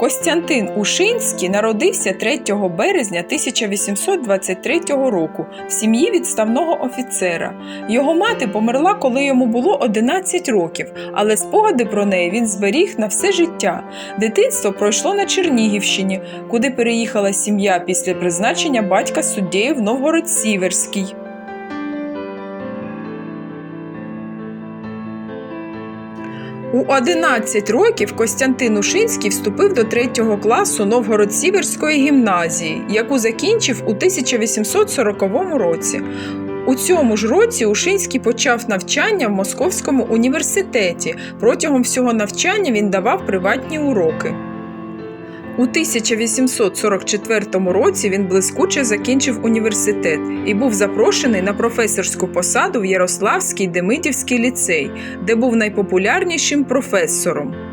Костянтин Ушинський народився 3 березня 1823 року в сім'ї відставного офіцера. Його мати померла, коли йому було 11 років, але спогади про неї він зберіг на все життя. Дитинство пройшло на Чернігівщині, куди переїхала сім'я після призначення батька суддєю в Новгород-Сіверський. У 11 років Костянтин Ушинський вступив до 3 класу Новгород-Сіверської гімназії, яку закінчив у 1840 році. У цьому ж році Ушинський почав навчання в Московському університеті. Протягом всього навчання він давав приватні уроки. У 1844 році він блискуче закінчив університет і був запрошений на професорську посаду в Ярославський Демидівський ліцей, де був найпопулярнішим професором.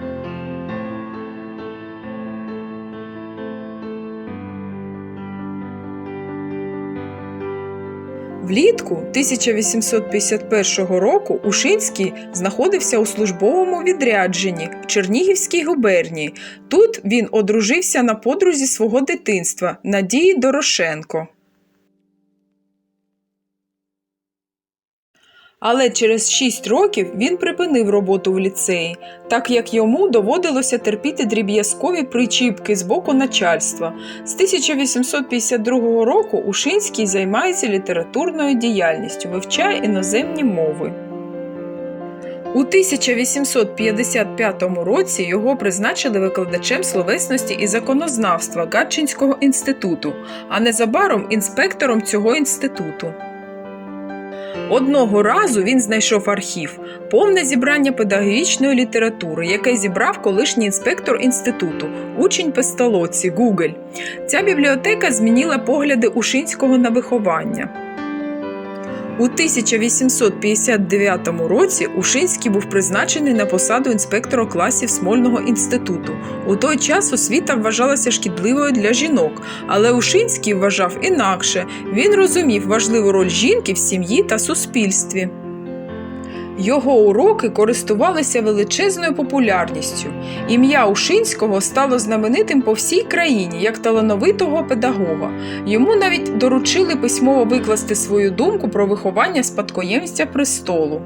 Влітку 1851 року Ушинський знаходився у службовому відрядженні в Чернігівській губернії. Тут він одружився на подрузі свого дитинства Надії Дорошенко. Але через 6 років він припинив роботу в ліцеї, так як йому доводилося терпіти дріб'язкові причіпки з боку начальства. З 1852 року Ушинський займається літературною діяльністю, вивчає іноземні мови. У 1855 році його призначили викладачем словесності і законознавства Гатчинського інституту, а незабаром інспектором цього інституту. Одного разу він знайшов архів, повне зібрання педагогічної літератури, яке зібрав колишній інспектор інституту, учень Пестолоці Гугель. Ця бібліотека змінила погляди Ушинського на виховання. У 1859 році Ушинський був призначений на посаду інспектора класів Смольного інституту. У той час освіта вважалася шкідливою для жінок, але Ушинський вважав інакше. Він розумів важливу роль жінки в сім'ї та суспільстві. Його уроки користувалися величезною популярністю. Ім'я Ушинського стало знаменитим по всій країні як талановитого педагога. Йому навіть доручили письмово викласти свою думку про виховання спадкоємця престолу.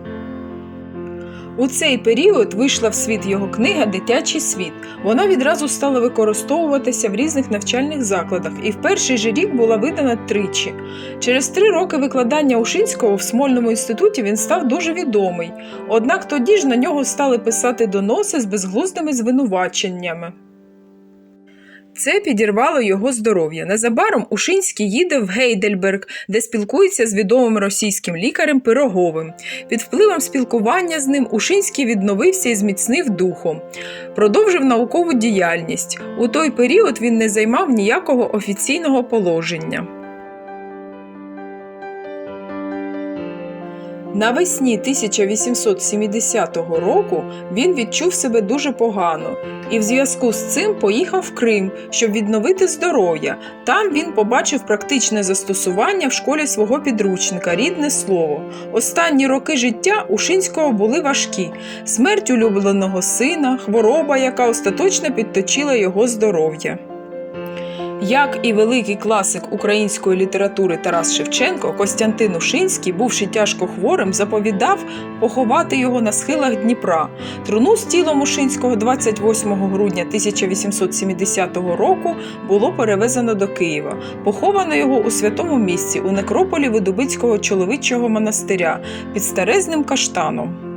У цей період вийшла в світ його книга Дитячий світ. Вона відразу стала використовуватися в різних навчальних закладах і в перший же рік була видана тричі. Через три роки викладання Ушинського в Смольному інституті він став дуже відомий. Однак тоді ж на нього стали писати доноси з безглуздими звинуваченнями. Це підірвало його здоров'я. Незабаром Ушинський їде в Гейдельберг, де спілкується з відомим російським лікарем Пироговим. Під впливом спілкування з ним Ушинський відновився і зміцнив духом. Продовжив наукову діяльність. У той період він не займав ніякого офіційного положення. Навесні 1870 року він відчув себе дуже погано і в зв'язку з цим поїхав в Крим, щоб відновити здоров'я. Там він побачив практичне застосування в школі свого підручника Рідне слово. Останні роки життя Ушинського були важкі: смерть улюбленого сина, хвороба, яка остаточно підточила його здоров'я. Як і великий класик української літератури Тарас Шевченко, Костянтин Ушинський, бувши тяжко хворим, заповідав поховати його на схилах Дніпра. Труну з тілом Ушинського 28 грудня 1870 року було перевезено до Києва. Поховано його у святому місці у некрополі Видубицького чоловічого монастиря під старезним каштаном.